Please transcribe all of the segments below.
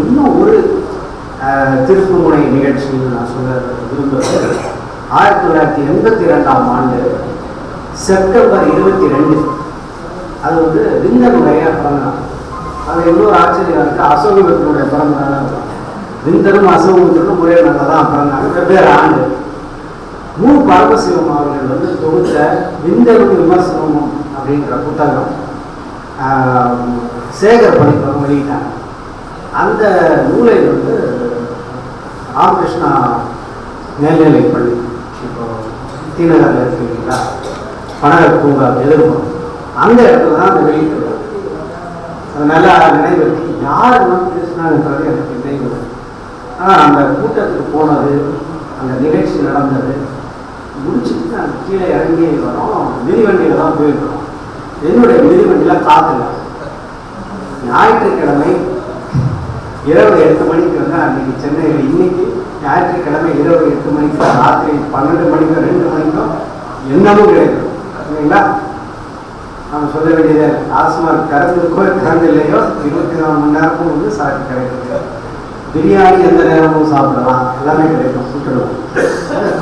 இன்னும் ஒரு திருப்புமுனை நிகழ்ச்சின்னு நான் சொல்ல விரும்புகிறேன் ஆயிரத்தி தொள்ளாயிரத்தி எண்பத்தி ரெண்டாம் ஆண்டு செப்டம்பர் இருபத்தி ரெண்டு. அது வந்து விந்தனுடைய பிறந்தநாள் அது இன்னொரு ஆச்சரியம் இருக்குது அசோகத்தினுடைய பிறந்தநாள். இருக்கும் விந்தனும் அசோகத்தினும் ஒரே நாளில் தான் பிறந்தாங்க வெவ்வேறு ஆண்டு. மு. பரமசிவம் அவர்கள் வந்து தொகுத்த விந்தனும் விமர்சனமும் அப்படின்ற புத்தகம் சேகர் பதிப்பகம் வெளியிட்டாங்க. அந்த நூலை வந்து ராமகிருஷ்ணா மேல்நிலை பள்ளி இப்போ தீநகரில் இருக்கு இல்லைங்களா பூங்கா எதிர்ப்புறம் அந்த இடத்துல தான் அந்த வெளியிட்டு அது நல்லா நினைவிருக்கு யார் வந்து பேசினாங்கன்றது எனக்கு நினைவு ஆனால் அந்த கூட்டத்துக்கு போனது அந்த நிகழ்ச்சி நடந்தது முடிச்சுட்டு நாங்கள் கீழே இறங்கி வரோம். மிதிவண்டியில் தான் போயிருக்கிறோம். என்னுடைய மிதிவண்டியில் காத்துல ஞாயிற்றுக்கிழமை இரவு எட்டு மணிக்கு வந்து அன்னைக்கு சென்னையில் இன்னைக்கு ஞாயிற்றுக்கிழமை இரவு எட்டு மணிக்கு ராத்திரி பன்னெண்டு மணிக்கோ ரெண்டு மணிக்கோ என்னமும் கிடைக்கும் இல்லைங்களா நம்ம சொல்ல வேண்டியது டாஸ்மாக் திறந்திருக்கோ திறந்தில்லையோ இருபத்தி நாலு மணி நேரமும் வந்து சாப்பிட்டு கிடைக்குது பிரியாணி எந்த நேரமும் சாப்பிடலாம். எல்லாமே கிடைக்கும். சுற்றுலாம்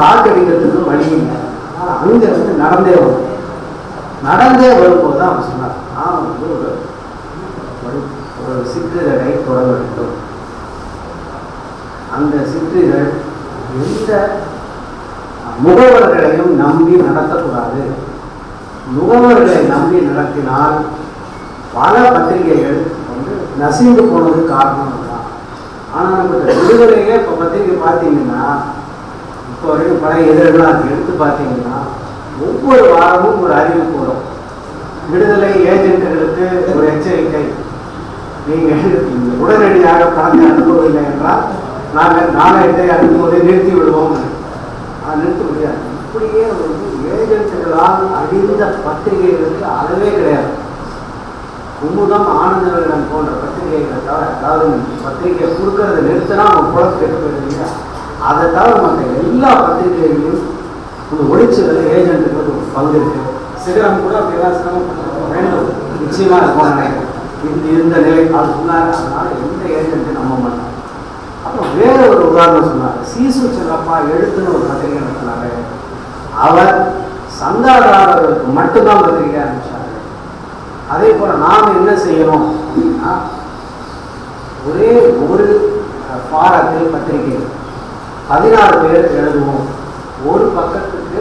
காட்டு அடிக்கிறதுக்கு வழி இல்லை. ஆனால் அங்கே வந்து நடந்தே வரும். நடந்தே வரும்போது தான் அவன் சொன்னார் நான் வந்து ஒரு ஒரு சிற்றிதழை தொட வேண்டும் அந்த சிற்றிதழ் எந்த முகவர்களையும் நம்பி நடத்தக்கூடாது. முகவர்களை நம்பி நடத்தினால் பல பத்திரிகைகள் வந்து நசிந்து போனது காரணம் தான் ஆனால் நம்ம விடுதலையே இப்போ பத்திரிகை பார்த்தீங்கன்னா இப்போ வரைக்கும் பழைய இதழ்களாக எடுத்து பார்த்தீங்கன்னா ஒவ்வொரு வாரமும் ஒரு அறிவிப்பு வரும். விடுதலை ஏஜென்ட்டுகளுக்கு ஒரு எச்சரிக்கை. நீங்கள் உடனடியாக பணத்தை அனுப்பவில்லை என்றால் நாங்கள் நாணயத்தை அனுப்புவதை நிறுத்தி விடுவோம். நிறுத்த முடியாது. இப்படியே வந்து ஏஜென்ட்டுகளால் அழிந்த பத்திரிகைகளுக்கு அளவே கிடையாது. குமுதம் ஆனந்த போன்ற பத்திரிகைகளை தவிர அதாவது பத்திரிகை கொடுக்கறத நிறுத்தினா அவங்க குழந்தை கெட்டு அதை தவிர மற்ற எல்லா பத்திரிகைகளையும் இந்த ஒளிச்சதில் ஏஜென்ட்டுக்கு ஒரு பங்கு இருக்கு. சிகரம் கூட அப்படிலாம் வேண்டும். நிச்சயமாக இருக்கும் நினைக்கிறேன் இந்த இந்த நிலை அது சொன்னார். அதனால எந்த ஏஜென்ட்டு நம்ப மாட்டாங்க அப்புறம் வேற ஒரு உதாரணம் சொன்னார். சீசு செல்லப்பா எழுத்துன்னு ஒரு பத்திரிகை நடத்தினாரு. அவர் சந்தாதாரர்களுக்கு மட்டும்தான் பத்திரிகை ஆரம்பிச்சாரு. அதே போல நாம் என்ன செய்யணும்? அப்படின்னா ஒரே ஒரு பாரத்தில் பத்திரிகை. பதினாறு பேர் எழுதுவோம். ஒரு பக்கத்துக்கு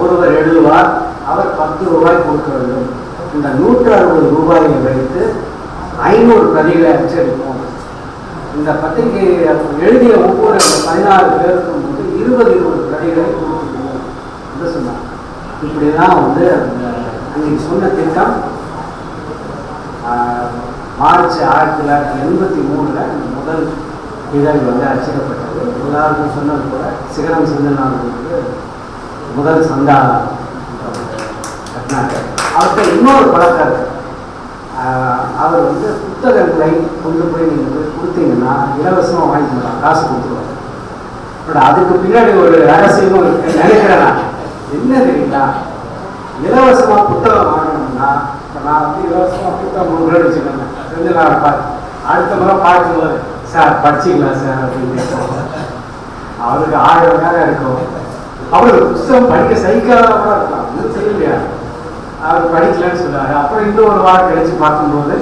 ஒருவர் எழுதுவார். அவர் பத்து ரூபாய் கொடுக்க வேண்டும். இந்த நூற்று அறுபது ரூபாயை வைத்து ஐநூறு பிரதிகளை அச்சடிப்போம் இந்த பத்திரிகை எழுதிய ஒவ்வொரு பதினாறு பேருக்கும் வந்து இருபது இருபது பிரதிகளை கொடுத்துருவோம் என்று சொன்னார். இப்படி தான் வந்து அந்த அன்னைக்கு சொன்ன திட்டம் மார்ச் ஆயிரத்தி தொள்ளாயிரத்தி எண்பத்தி மூணில் முதல் இதழ் வந்து அச்சிடப்பட்டது. எல்லாருக்கும் சொன்னது கூட சிகரம் சிந்தனாவுக்கு முதல் சந்தா கட்டினாங்க அவர்கிட்ட இன்னொரு பழக்கம். இருக்கு அவர் வந்து புத்தகங்களை கொண்டு போய் நீங்கள் போய் கொடுத்தீங்கன்னா இலவசமாக வாங்கிக்கலாம் காசு கொடுத்துருவாங்க பட் அதுக்கு பின்னாடி ஒரு ரகசியமும் இருக்கு நினைக்கிறேன் நான். என்ன தெரியுங்களா இலவசமாக புத்தகம் வாங்கணும்னா இப்போ நான் வந்து இலவசமாக புத்தகம் மூணு ரூபாய் வச்சுக்கோங்க. ரெண்டு நாள் பார்த்து அடுத்த முறை பார்க்கும்போது சார் படிச்சிக்கலாம் சார்? அப்படின்னு அவருக்கு ஆயிரம் நேரம் இருக்கும். அவருக்கு புத்தகம் படிக்க சகிக்காதவங்க கூட இருக்கலாம். இன்னும் செய்ய முடியாது அவர் படிக்கலன்னு சொல்லுவாரு அப்புறம் இன்னும் ஒரு வாரம் கழிச்சு பார்க்கும்போது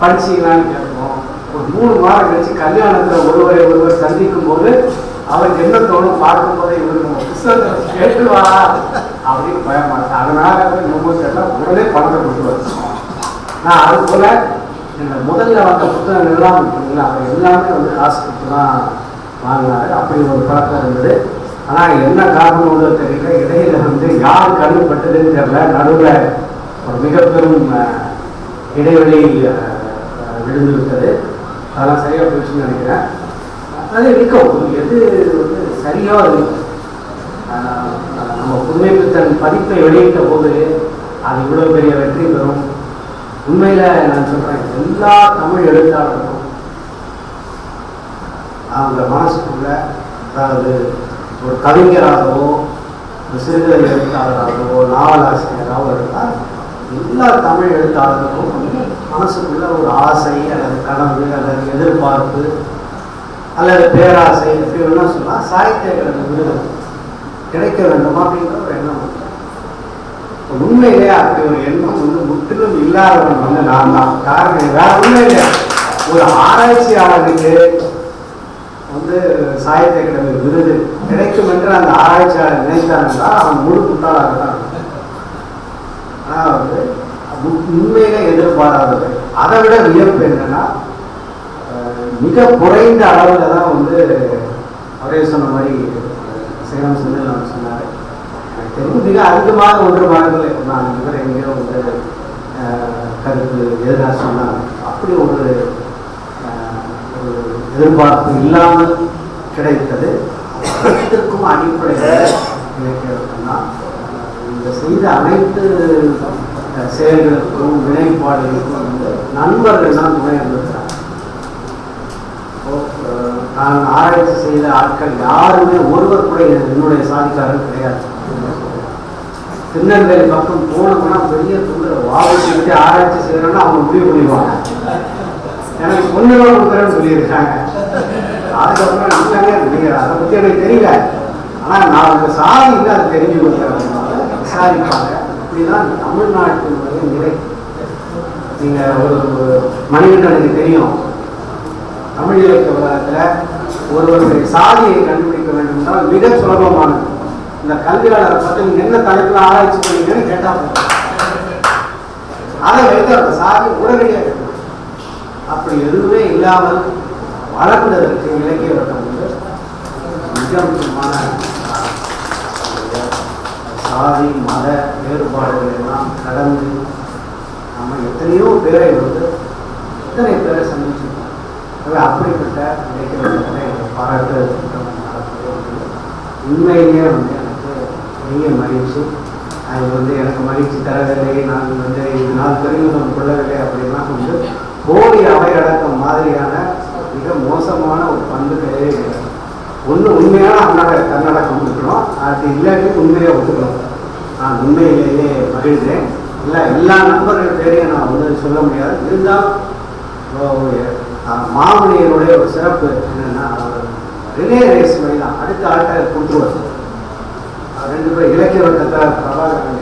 படிச்சீங்களான்னு கேட்போம். ஒரு மூணு வாரம் கழிச்சு கல்யாணத்தில் ஒருவரை ஒருவர் சந்திக்கும் போது அவருக்கு என்ன தோணும் பார்க்கும் போதே இவருக்கு நம்ம புத்தகத்தை அப்படின்னு பயமாட்டேன் அதனால ரொம்ப கேட்டால் உடனே பணத்தை கொடுத்துருவாரு நான் அது போல இந்த முதல்ல வந்த புத்தகங்கள் எல்லாம் இருக்குங்களா அவர் எல்லாமே வந்து காசு கொடுத்து தான் வாங்கினாரு. அப்படி ஒரு பழக்கம் இருந்தது. ஆனால் என்ன காரணம் தெரியல இடையில வந்து யார் கண்ணு பட்டதுன்னு தெரியல. நடுவில் ஒரு மிக பெரும் இடைவெளி விழுந்துவிட்டது. அதெல்லாம் சரியாக போயிடுச்சுன்னு நினைக்கிறேன். அது இருக்கும் எது வந்து சரியாக அது நம்ம புதுமை தன் பதிப்பை வெளியிட்ட போது அது இவ்வளோ பெரிய வெற்றி பெறும். உண்மையில் நான் சொல்கிறேன் எல்லா தமிழ் எழுத்தாளர்களும் அவங்க மனசுக்குள்ள அதாவது ஒரு கவிஞராகவோ ஒரு சிறுகதை எழுத்தாளராகவோ நாவல் ஆசிரியராகவோ இருந்தால் எல்லா தமிழ் எழுத்தாளர்களும் வந்து மனசுக்குள்ள ஒரு ஆசை அல்லது கனவு அல்லது எதிர்பார்ப்பு அல்லது பேராசை இப்படி வேணா சொல்லலாம். சாகித்ய அகாடமி விருது கிடைக்க வேண்டும் அப்படின்ற ஒரு எண்ணம் இருக்கு. உண்மையிலே அப்படி ஒரு எண்ணம் வந்து முற்றிலும் இல்லாதவன் வந்து நான் தான். காரணம் வேற உண்மையிலே ஒரு ஆராய்ச்சியாளருக்கு வந்து சாகித்ய அகாடமி விருது. கிடைக்கும் என்று அந்த ஆராய்ச்சியாளர் நினைத்தாங்கன்னா அவன் முழு முட்டாளாக தான் ஆனால் ஆனா வந்து உண்மையில உண்மையிலே எதிர்பாராதது. அதை விட வியப்பு என்னன்னா மிக குறைந்த அளவில் தான் வந்து அவரே சொன்ன மாதிரி சேலம் செந்தில் அவர் சொன்னார். எனக்கு தெரிஞ்சு மிக அதிகமாக ஒன்று மாதங்கள் நான் இவர் எங்கேயோ வந்து கருத்து எதிராக சொன்னாங்க அப்படி ஒரு எதிர்பார்ப்பு இல்லாமல் கிடைத்தது. அனைத்திற்கும் அடிப்படையில் இந்த செய்த அனைத்து செயல்களுக்கும் வினைப்பாடுகளுக்கும் வந்து நண்பர்கள் தான் துணை இருந்திருக்கிறாங்க நான் ஆராய்ச்சி செய்த ஆட்கள் யாருமே ஒருவர் கூட என்னுடைய சாதிக்காரர் கிடையாது. திருநெல்வேலி பக்கம் போனோம்னா பெரிய தொந்தரவு. வாபஸ் ஆராய்ச்சி செய்யறோம்னா அவங்க முடிவு பண்ணிடுவாங்க. எனக்கு பொண்ணு ரூபா கொடுக்குறேன்னு சொல்லியிருக்காங்க. அதுக்கப்புறம் நம்மளே நீங்க அதை பத்தி எனக்கு தெரியல. ஆனா நான் அந்த சாதி இல்லை அதை தெரிஞ்சு கொடுக்குறேன் விசாரிப்பாங்க. இப்படிதான் தமிழ்நாட்டினுடைய நிலை. நீங்க ஒரு மனிதனுக்கு தெரியும். தமிழ் இலக்கிய உலகத்துல ஒருவருடைய சாதியை கண்டுபிடிக்க வேண்டும் என்றால் மிக சுலபமானது. இந்த கல்வியாளரை பத்தி நீங்க என்ன தலைப்புல ஆராய்ச்சி பண்ணீங்கன்னு கேட்டா அதை வைத்து அந்த சாதி உடனடியாக அப்படி எதுவுமே இல்லாமல் வளர்ந்ததற்கு இலக்கிய வட்டம் வந்து மிக முக்கியமான சாதி மத வேறுபாடுகள் எல்லாம் கடந்து நம்ம எத்தனையோ பேரை வந்து எத்தனை பேரை சந்திச்சிருக்கோம். எனவே அப்படிப்பட்ட இலக்கிய வட்டத்தை பாராட்டு உண்மையிலேயே வந்து எனக்கு பெரிய மகிழ்ச்சி. அது வந்து எனக்கு மகிழ்ச்சி தரவில்லை நான் வந்து இது நாள் பெருமிதம் கொள்ளவில்லை அப்படின்னா வந்து போலி அவையடக்கம் மாதிரியான மிக மோசமான ஒரு பண்புகளே ஒன்று உண்மையான அன்னட தன்னடக்கம் இருக்கணும் அது இல்லாட்டி உண்மையை ஒத்துக்கணும். நான் உண்மையிலேயே மகிழ்ந்தேன். இல்லை எல்லா நண்பர்கள் பேரையும் நான் வந்து சொல்ல முடியாது. இருந்தால் அஹ், மாமனியனுடைய ஒரு சிறப்பு என்னென்னா அவர் ரிலே ரேஸ் மாதிரி தான் அடுத்த ஆட்டை கொடுத்துருவார் ரெண்டு பேரும் இலக்கிய வட்டத்தில் பிரபாகரன்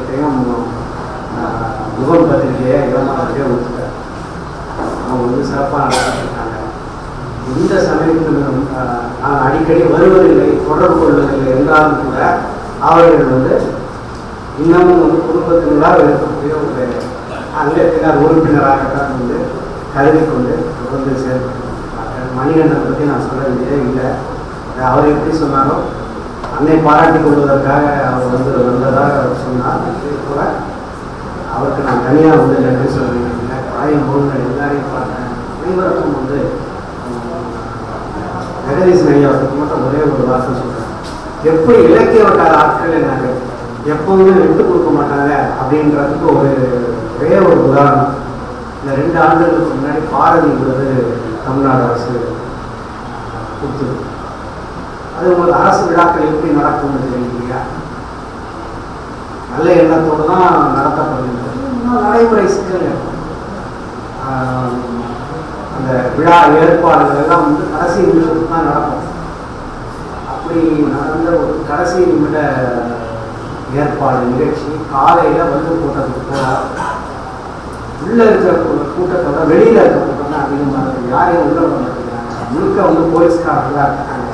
முகம் பத்திரிகையை இளமாதிரியே கொடுத்துட்டார். அவங்க வந்து சிறப்பாக எந்த இந்த சமயத்தில் நான் அடிக்கடி வருவதில்லை தொடர்பு கொள்வதில்லை என்றாலும் கூட அவர்கள் வந்து இன்னமும் வந்து குடும்பத்தினராக இருக்கக்கூடிய ஒரு அங்கத்தினர் உறுப்பினராகத்தான் வந்து கருதி கொண்டு தொடர்ந்து செயல்பட்டு மணிகண்டனை பற்றி நான் சொல்ல வேண்டியதே இல்லை. அவர் எப்படி சொன்னாரோ அன்னை பாராட்டி கொள்வதற்காக அவர் வந்து வந்ததாக சொன்னார் அதே அவருக்கு நான் தனியாக வந்து நன்றி சொல்ல வேண்டியதில்லை பழைய நூல்கள் எல்லாரையும் பார்த்தேன் அனைவருக்கும் வந்து ஜெகதீசன் ஐயா மட்டும் ஒரே ஒரு வார்த்தை சொல்கிறேன் எப்படி இலக்கிய வட்டார ஆட்கள் என்னாங்க எப்பவுமே விட்டு கொடுக்க மாட்டாங்க? அப்படின்றதுக்கு ஒரு ஒரே ஒரு உதாரணம். இந்த ரெண்டு ஆண்டுகளுக்கு முன்னாடி பாரதி தமிழ்நாடு அரசு கொடுத்தது. அது உங்களுக்கு அரசு விழாக்கள் எப்படி நடக்கும்னு தெரியலையா நல்ல எண்ணத்தோடு தான் நடத்தப்படுகிறது நடைமுறை சிக்கல் ஆஹ், அந்த விழா ஏற்பாடுகள் எல்லாம் வந்து கடைசி நிமிஷத்துக்கு தான் நடக்கும். அப்படி நடந்த ஒரு கடைசி நிமிட ஏற்பாடு நிகழ்ச்சி காலையில் வந்து கூட்டத்துக்கு போகிறார் உள்ளே இருக்கிற கூட்டத்தோட வெளியில் இருக்கிற கூட்டம் தான் அதிகமாக இருக்குது. யாரையும் உள்ளே விட முழுக்க வந்து போலீஸ்காரர்களாக இருக்காங்க.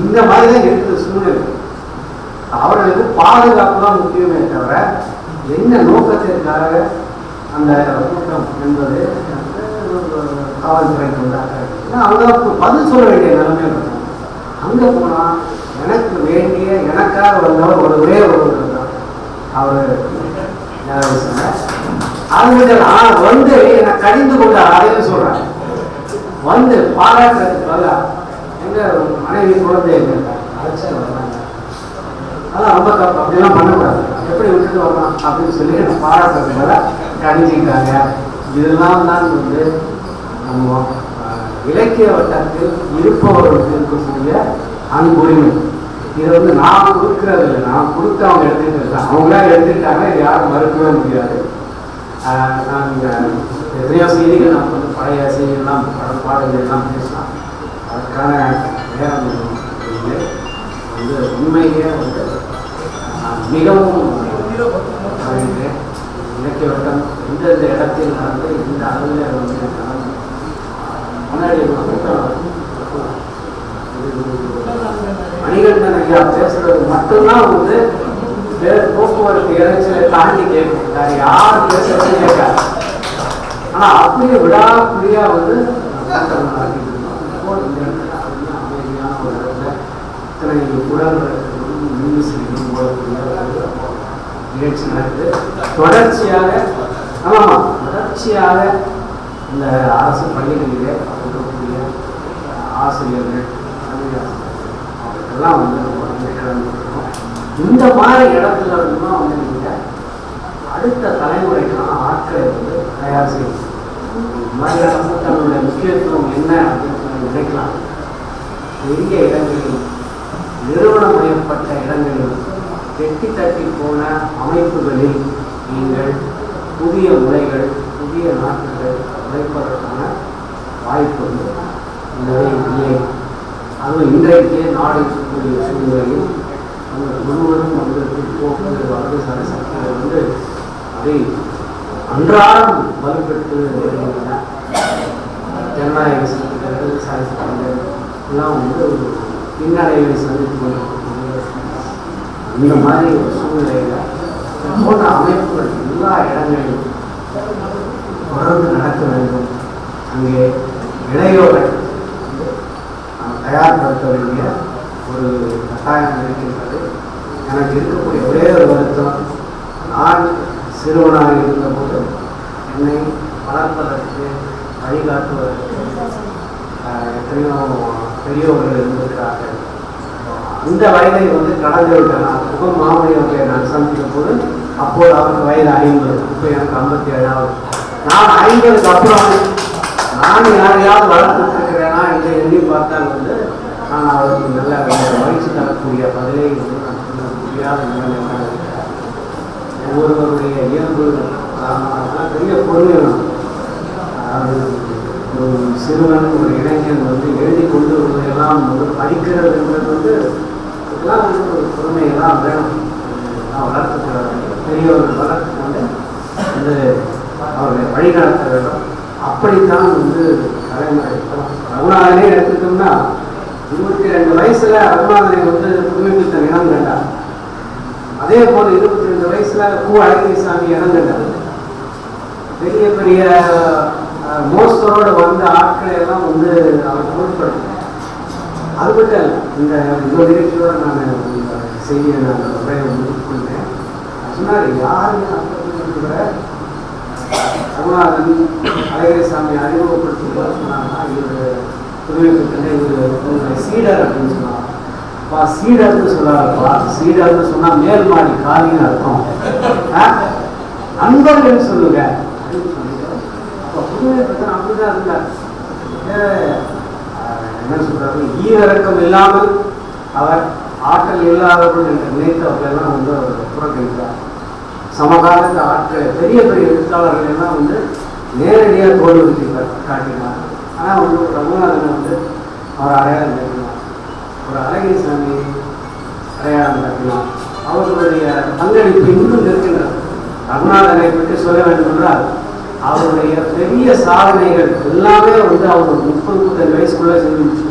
இந்த மாதிரி தான் இருக்குது சூழ்நிலை அவர்களுக்கு பாதுகாப்பு தான் முக்கியமே தவிர என்ன நோக்கத்திற்காக அந்த கூட்டம் என்பது வந்து காவல்துறைக்கு உண்டாக அவங்க பதில் சொல்ல வேண்டிய நிலைமை இருக்கும். அங்கே போனால் எனக்கு வேண்டிய எனக்காக வந்தவர் ஒரு ஒரே ஒருவர் தான். அவர் அவங்க ஆனால் வந்து என்னை கடிந்து கொண்டு அதையும் சொல்கிறேன் வந்து பாராட்டுறதுக்கு பதிலா எங்க மனைவி குழந்தை எங்க அழைச்சா வர்றாங்க. அதெல்லாம் ரொம்ப தப்பு அப்படிலாம் பண்ணக்கூடாது. எப்படி விட்டுட்டு வரலாம் அப்படின்னு சொல்லி என்னை பாராட்டுறதுனால கணிஞ்சிக்கிட்டாங்க இதெல்லாம் தான் வந்து நம்ம இலக்கிய வட்டத்தில் இருப்பவர்களுக்கு இருக்கக்கூடிய அன்புரிமை. இதை வந்து நான் கொடுக்கறது இல்லை நான் கொடுத்து அவங்க எடுத்துக்கிட்டு இருக்காங்க அவங்களா எடுத்துக்கிட்டாங்க இது யாரும் மறுக்கவே முடியாது. நான் எத்தனையோ செய்திகள் நம்ம வந்து பழைய செய்திகள்லாம் படம் பாடல்கள் எல்லாம் பேசலாம். அதற்கான நேரம் இல்லை. வந்து உண்மையிலே வந்து மிகவும் இலக்கிய வட்டம் எந்தெந்த இடத்தில் நடந்து இந்த அளவில் வந்து நடந்து முன்னாடி ஒரு கூட்டம் மணிகண்டன் ஐயா பேசுறது மட்டும்தான் வந்து வேறு போக்குவரத்து இறைச்சலை தாண்டி கேட்கும். வேற யார் பேசுறது கேட்காது. ஆனா அப்படியே விடாப்பிடியா வந்து இத்தனை குரல் மின்விசிறிகளும் நிகழ்ச்சி நடக்குது தொடர்ச்சியாக ஆமாம் தொடர்ச்சியாக இந்த அரசு பள்ளிகளிலே இருக்கக்கூடிய ஆசிரியர்கள் கல்வி வந்து நம்ம இந்த மாதிரி இடத்துல இருந்தும் வந்து நீங்கள் அடுத்த தலைமுறைக்கான ஆட்களை வந்து தயார் செய்யணும். இந்த மாதிரியான முக்கியத்துவம் என்ன அப்படின்னு நினைக்கலாம். பெரிய இடங்களில் நிறுவனமயப்பட்ட இடங்களில் வெட்டி தட்டி போன அமைப்புகளில் நீங்கள் புதிய முறைகள் புதிய நாட்டுகளை உழைப்பதற்கான வாய்ப்பு வந்து இல்லவே இல்லை அதுவும் இன்றைக்கே நாடு சொல்லக்கூடிய சூழ்நிலையில் அந்த முழுவதும் வந்து பிற்போக்கு வலதுசாரி சக்திகள் வந்து அதை அன்றாடம் வலுப்பெற்று வருகின்றன. ஜனநாயக சக்திகள் இடதுசாரி சக்திகள் எல்லாம் வந்து ஒரு பின்னடைவை சந்தித்து கொண்டிருக்கக்கூடிய இந்த மாதிரி ஒரு சூழ்நிலையில் போன்ற அமைப்புகள் எல்லா இடங்களிலும் தொடர்ந்து நடக்க வேண்டும். அங்கே இளையோரை தயார்படுத்த வேண்டிய ஒரு கட்டாயம் இருக்கின்றது. எனக்கு இருக்கக்கூடிய ஒரே ஒரு வருத்தம் நான் சிறுவனாக இருந்தபோது என்னை வளர்ப்பதற்கு வழிகாட்டுவதற்கு எத்தனையோ பெரியவர்கள் இருந்திருக்கிறார்கள். இந்த வயதை வந்து கடந்து விட்டேன். நான் முகம் மாமணி அவர்களை நான் சந்தித்த போது அப்போது அவருக்கு வயது ஐம்பது இப்போ எனக்கு ஐம்பத்தி ஏழாவது. நான் ஐம்பதுக்கு அப்புறம் நான் யாரையாவது வளர்த்துருக்கிறேனா என்று எண்ணி பார்த்தால் வந்து நான் அவருக்கு நல்ல ஒரு தரக்கூடிய பதிலை வந்து நான் சொல்ல முடியாத நிலைமையாக இருக்கிறேன். ஒவ்வொருவருடைய இயல்பு காரணமாக பெரிய பொருள் அது ஒரு சிறுவன் ஒரு இளைஞன் வந்து எழுதி கொண்டு வருவதையெல்லாம் வந்து படிக்கிறதுன்றது வந்து இதெல்லாம் ஒரு பொறுமையெல்லாம் வேணும். நான் வளர்த்துக்கிற பெரியவர்கள் வளர்த்து கொண்டு வந்து அவர்களை வேண்டும் அப்படித்தான் வந்து தலைமுறை ரகுநாதனே எடுத்துட்டோம்னா இருபத்தி ரெண்டு வயசுல ரகுநாதனை வந்து புதுமைப்பித்தன் இடம் கண்டார். அதே போல இருபத்தி ரெண்டு வயசுல பூ அழகிரிசாமி இடம் கண்டார். பெரிய பெரிய மோஸ்டரோட மோஸ்தரோடு வந்த ஆட்களை எல்லாம் வந்து அவர் பொருட்படுத்த அது மட்டும் இல்லை இந்த இவ்வளோ நிகழ்ச்சியோட நான் செய்தியை நான் உரையை முடித்துக்கொண்டேன் சொன்னார் யாருமே இருக்கிற ரகுநாதன் அழகிரிசாமி அறிமுகப்படுத்தி சொன்னாங்கன்னா இவர் புதுமைப்பித்தனே இவர் உங்களுடைய சீடர் அப்படின்னு சொன்னாங்க. பா சீடர்னு சொல்லாதப்பா. சீடர்னு சொன்னா மேல் மாடி காலின்னு அர்த்தம். நண்பர்கள் சொல்லுங்க. அப்படின்னு சொல்லிட்டு அப்போ அப்படிதான் இருந்தார் என்ன சொல்றாரு? ஈரக்கம் இல்லாமல் அவர் ஆற்றல் இல்லாதவர்கள் என்று நினைத்தவர்கள் எல்லாம் வந்து அவர் புறக்கணித்தார் சமகாலத்து ஆட்கள் பெரிய பெரிய எழுத்தாளர்கள் எல்லாம் வந்து நேரடியாக தோல்வி காட்டினார் ஆனால் வந்து ஒரு ரகுநாதன் வந்து அவர் அடையாளம் காட்டினார் ஒரு அழகிரிசாமி அடையாளம் காட்டினார் அவர்களுடைய பங்களிப்பு இன்னும் இருக்கின்றது. ரகுநாதனை பற்றி சொல்ல வேண்டும் என்றால் அவருடைய பெரிய சாதனைகள் எல்லாமே வந்து அவர் முப்பது முப்பத்தஞ்சு வயசுக்குள்ளே செஞ்சு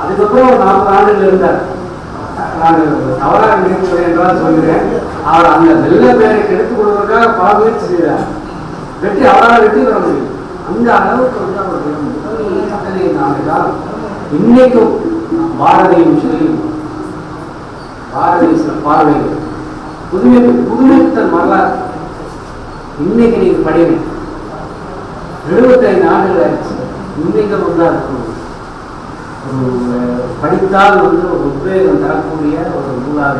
அதுக்கப்புறம் ஒரு நாற்பது ஆண்டுகள் இருந்தார். நான் தவறாக நினைக்கிறேன் என்றால் சொல்கிறேன். அவர் அந்த நல்ல பேரை கெடுத்துக் கொள்வதற்காக பல முயற்சி செய்கிறார் வெற்றி அவரால் வெற்றி பெற முடியும் அந்த அளவுக்கு வந்து அவர் முதல் பதினைந்து இன்னைக்கும் பாரதியும் சரி பாரதி சில பார்வைகள். புதுமை புதுமைத்தன் வரலாறு. இன்னைக்கு நீங்க படிங்க. எழுபத்தைந்து ஆண்டுகள் ஆயிடுச்சு. இன்னைக்கு வந்து இருக்கும். படித்தால் வந்து ஒரு உத்வேகம் தரக்கூடிய ஒரு நூலாக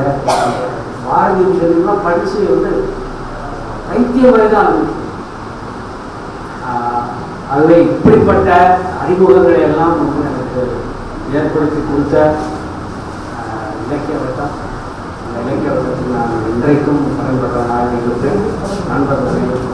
பாரதி செல்வம் படிச்சு வந்து பைத்தியமாக தான் இருந்துச்சு. ஆஹ் இப்படிப்பட்ட அறிமுகங்களை எல்லாம் வந்து எனக்கு ஏற்படுத்தி கொடுத்த ஆஹ் இலக்கிய வட்டம் அந்த இலக்கிய வட்டத்தில் நான் இன்றைக்கும் பயன்படுறவனாக இருப்பேன் நண்பர்கள்